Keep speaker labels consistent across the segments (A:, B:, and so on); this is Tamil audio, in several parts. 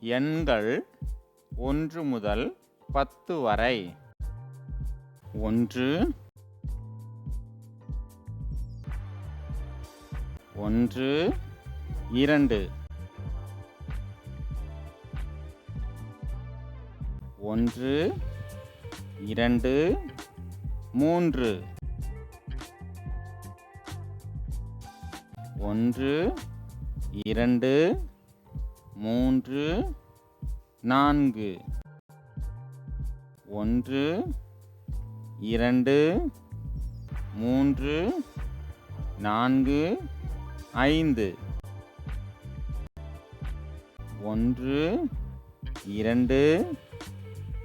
A: எண்கள் ஒன்று முதல் பத்து வரை. ஒன்று. ஒன்று. இரண்டு. ஒன்று. இரண்டு. மூன்று. ஒன்று. இரண்டு. மூன்று நான்கு. ஒன்று இரண்டு மூன்று நான்கு ஐந்து. ஒன்று இரண்டு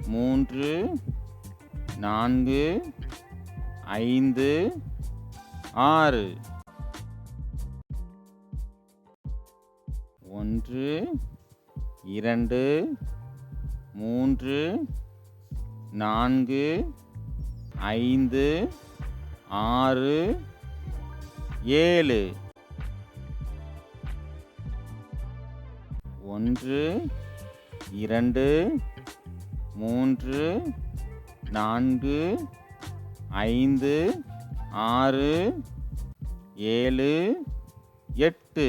A: மூன்று நான்கு ஐந்து ஆறு. ஒன்று இரண்டு மூன்று நான்கு ஐந்து ஆறு ஏழு. ஒன்று இரண்டு மூன்று நான்கு ஐந்து ஆறு ஏழு எட்டு.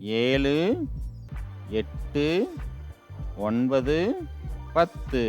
A: ஏழு எட்டு ஒன்பது பத்து.